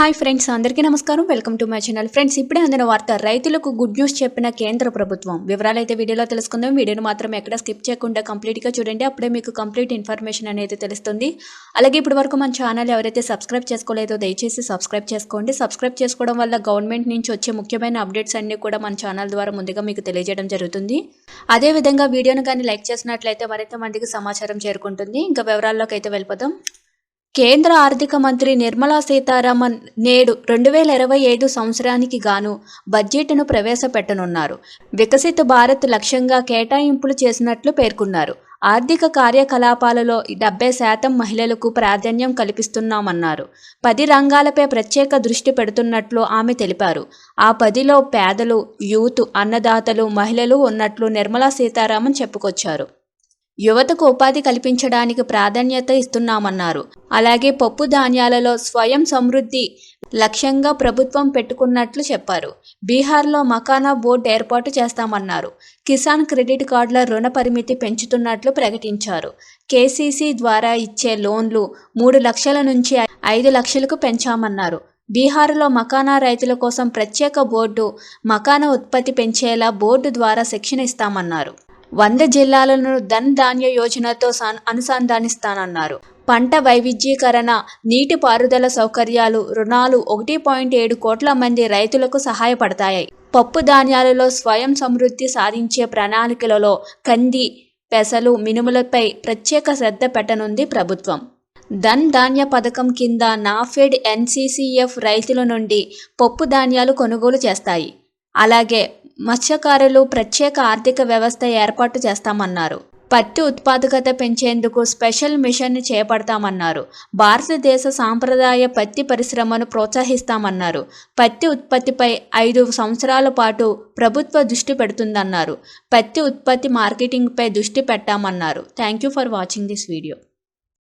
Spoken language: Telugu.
హాయ్ ఫ్రెండ్స్ అందరికీ నమస్కారం. Welcome to my channel. Friends ఇప్పుడే అందిన వార్త రైతులకు గుడ్ న్యూస్ చెప్పిన కేంద్ర ప్రభుత్వం. వివరాలు అయితే వీడియోలో తెలుసుకుందాం. వీడియోను మాత్రం ఎక్కడ స్కిప్ చేయకుండా కంప్లీట్గా చూడండి. అప్పుడే మీకు కంప్లీట్ ఇన్ఫర్మేషన్ అనేది తెలుస్తుంది. అలాగే ఇప్పటి వరకు మన ఛానల్ ఎవరైతే సబ్స్క్రైబ్ చేసుకోలేదో దయచేసి సబ్స్క్రైబ్ చేసుకోండి. సబ్స్క్రైబ్ చేసుకోవడం వల్ల గవర్నమెంట్ నుంచి వచ్చే ముఖ్యమైన అప్డేట్స్ అన్నీ కూడా మన ఛానల్ ద్వారా ముందుగా మీకు తెలియజేయడం జరుగుతుంది. అదేవిధంగా వీడియోను కానీ లైక్ చేసినట్లయితే మరింత మందికి సమాచారం చేరుకుంటుంది. ఇంకా వివరాల్లోకి అయితే వెళ్ళిపోదాం. కేంద్ర ఆర్థిక మంత్రి నిర్మలా సీతారామన్ నేడు రెండు వేల ఇరవై ఐదు సంవత్సరానికి గాను బడ్జెట్ను ప్రవేశపెట్టనున్నారు. వికసిత భారత్ లక్ష్యంగా కేటాయింపులు చేసినట్లు పేర్కొన్నారు. ఆర్థిక కార్యకలాపాలలో డెబ్బై శాతం మహిళలకు ప్రాధాన్యం కల్పిస్తున్నామన్నారు. పది రంగాలపై ప్రత్యేక దృష్టి పెడుతున్నట్లు ఆమె తెలిపారు. ఆ పదిలో పేదలు యూత్ అన్నదాతలు మహిళలు ఉన్నట్లు నిర్మలా సీతారామన్ చెప్పుకొచ్చారు. యువతకు ఉపాధి కల్పించడానికి ప్రాధాన్యత ఇస్తున్నామన్నారు. అలాగే పప్పు ధాన్యాలలో స్వయం సమృద్ధి లక్ష్యంగా ప్రభుత్వం పెట్టుకున్నట్లు చెప్పారు. బీహార్లో మకానా బోర్డు ఏర్పాటు చేస్తామన్నారు. కిసాన్ క్రెడిట్ కార్డుల రుణ పరిమితి పెంచుతున్నట్లు ప్రకటించారు. కేసీసీ ద్వారా ఇచ్చే లోన్లు మూడు లక్షల నుంచి ఐదు లక్షలకు పెంచామన్నారు. బీహార్లో మకానా రైతుల కోసం ప్రత్యేక బోర్డు మకానా ఉత్పత్తి పెంచేలా బోర్డు ద్వారా శిక్షణ ఇస్తామన్నారు. వంద జిల్లాలను ధన్ ధాన్య యోజనతో అనుసంధానిస్తానన్నారు. పంట వైవిధ్యీకరణ నీటిపారుదల సౌకర్యాలు రుణాలు ఒకటి పాయింట్ ఏడు కోట్ల మంది రైతులకు సహాయపడతాయి. పప్పు ధాన్యాలలో స్వయం సమృద్ధి సాధించే ప్రణాళికలలో కంది పెసలు మినుములపై ప్రత్యేక శ్రద్ధ పెట్టనుంది ప్రభుత్వం. ధన్ ధాన్య పథకం కింద నాఫెడ్ ఎన్సీసీఎఫ్ రైతుల నుండి పప్పు ధాన్యాలు కొనుగోలు చేస్తాయి. అలాగే మత్స్యకారులు ప్రత్యేక ఆర్థిక వ్యవస్థ ఏర్పాటు చేస్తామన్నారు. పత్తి ఉత్పాదకత పెంచేందుకు స్పెషల్ మిషన్ చేపడతామన్నారు. భారతదేశ సాంప్రదాయ పత్తి పరిశ్రమను ప్రోత్సహిస్తామన్నారు. పత్తి ఉత్పత్తిపై ఐదు సంవత్సరాల పాటు ప్రభుత్వ దృష్టి పెడుతుందన్నారు. పత్తి ఉత్పత్తి మార్కెటింగ్పై దృష్టి పెట్టామన్నారు. Thank you for watching this video.